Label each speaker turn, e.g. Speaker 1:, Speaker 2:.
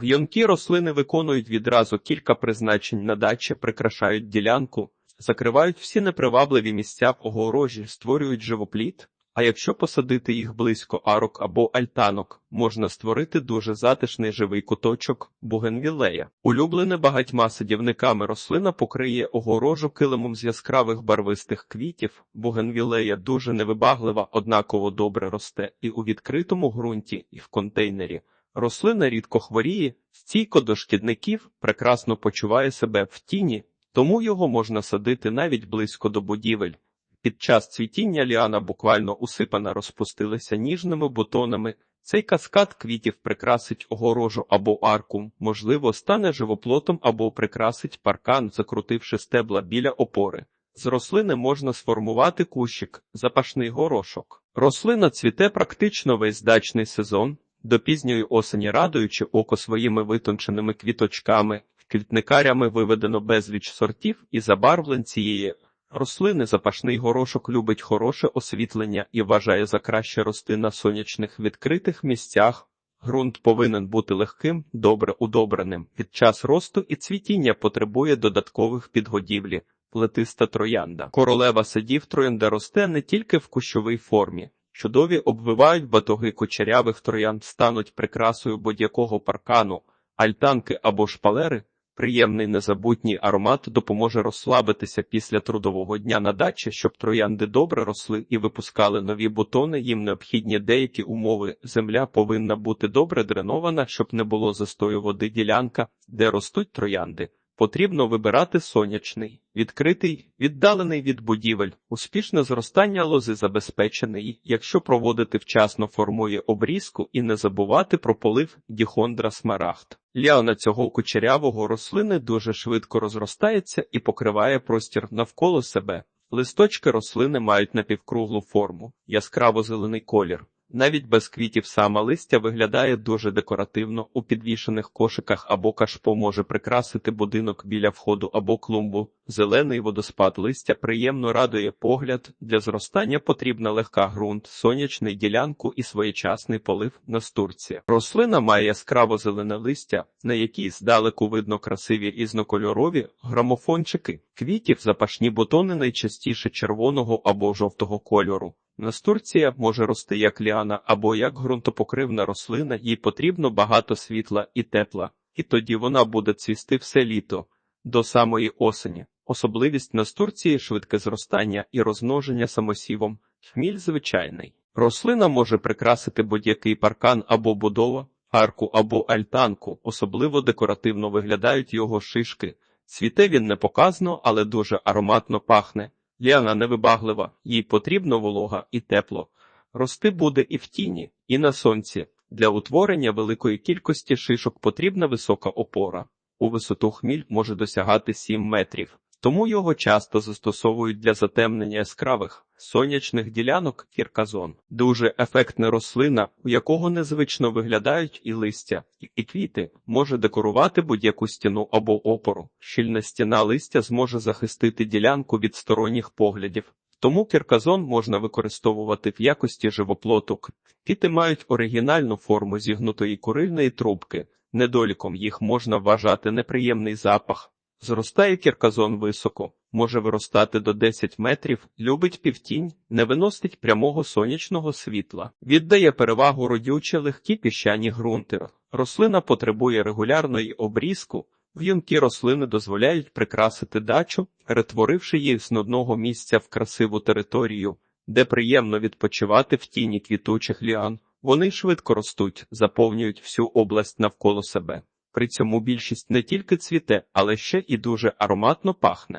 Speaker 1: В'йонкі рослини виконують відразу кілька призначень на дачі, прикрашають ділянку, закривають всі непривабливі місця в огорожі, створюють живопліт. А якщо посадити їх близько арок або альтанок, можна створити дуже затишний живий куточок бугенвілея. Улюблене багатьма садівниками рослина покриє огорожу килимом з яскравих барвистих квітів. Бугенвілея дуже невибаглива, однаково добре росте і у відкритому ґрунті, і в контейнері. Рослина рідко хворіє, стійко до шкідників, прекрасно почуває себе в тіні, тому його можна садити навіть близько до будівель. Під час цвітіння ліана буквально усипана розпустилася ніжними бутонами. Цей каскад квітів прикрасить огорожу або арку, можливо, стане живоплотом або прикрасить паркан, закрутивши стебла біля опори. З рослини можна сформувати кущик, запашний горошок. Рослина цвіте практично весь дачний сезон, до пізньої осені радуючи око своїми витонченими квіточками, квітникарями виведено безліч сортів і забарвлень цієї рослини. Запашний горошок любить хороше освітлення і вважає за краще рости на сонячних відкритих місцях. Ґрунт повинен бути легким, добре удобреним. Під час росту і цвітіння потребує додаткових підгодівлі. Плетиста троянда. Королева садів троянда росте не тільки в кущовій формі. Чудові обвивають батоги кучерявих троянд, стануть прикрасою будь-якого паркану, альтанки або шпалери. Приємний незабутній аромат допоможе розслабитися після трудового дня на дачі, щоб троянди добре росли і випускали нові бутони. Їм необхідні деякі умови. Земля повинна бути добре дренована, щоб не було застою води ділянка, де ростуть троянди. Потрібно вибирати сонячний, відкритий, віддалений від будівель. Успішне зростання лози забезпечений, якщо проводити вчасно формує обрізку і не забувати про полив діхондра смарагд. Ліана цього кучерявого рослини дуже швидко розростається і покриває простір навколо себе. Листочки рослини мають напівкруглу форму, яскраво зелений колір. Навіть без квітів саме листя виглядає дуже декоративно. У підвішених кошиках або кашпо може прикрасити будинок біля входу або клумбу. Зелений водоспад листя приємно радує погляд. Для зростання потрібна легка ґрунт, сонячний ділянку і своєчасний полив настурція. Рослина має яскраво зелене листя, на якій здалеку видно красиві різнокольорові грамофончики. Квітів запашні бутони найчастіше червоного або жовтого кольору. Настурція може рости як ліана або як ґрунтопокривна рослина, їй потрібно багато світла і тепла, і тоді вона буде цвісти все літо до самої осені. Особливість настурції швидке зростання і розмноження самосівом. Хміль звичайний. Рослина може прикрасити будь-який паркан або будова, арку або альтанку, особливо декоративно виглядають його шишки. Цвіте він не показно, але дуже ароматно пахне. Ліана невибаглива, їй потрібно волога і тепло. Рости буде і в тіні, і на сонці. Для утворення великої кількості шишок потрібна висока опора. У висоту хміль може досягати 7 метрів, тому його часто застосовують для затемнення яскравих сонячних ділянок кірказон. Дуже ефектна рослина, у якого незвично виглядають і листя, і квіти, може декорувати будь-яку стіну або опору. Щільна стіна листя зможе захистити ділянку від сторонніх поглядів. Тому кірказон можна використовувати в якості живоплоту. Квіти мають оригінальну форму зігнутої курильної трубки. Недоліком їх можна вважати неприємний запах. Зростає кірказон високо, може виростати до 10 метрів, любить півтінь, не виносить прямого сонячного світла, віддає перевагу родючі легкі піщані ґрунти. Рослина потребує регулярної обрізку. В'юнкі рослини дозволяють прикрасити дачу, перетворивши її з одного місця в красиву територію, де приємно відпочивати в тіні квітучих ліан. Вони швидко ростуть, заповнюють всю область навколо себе. При цьому більшість не тільки цвіте, але ще і дуже ароматно пахне.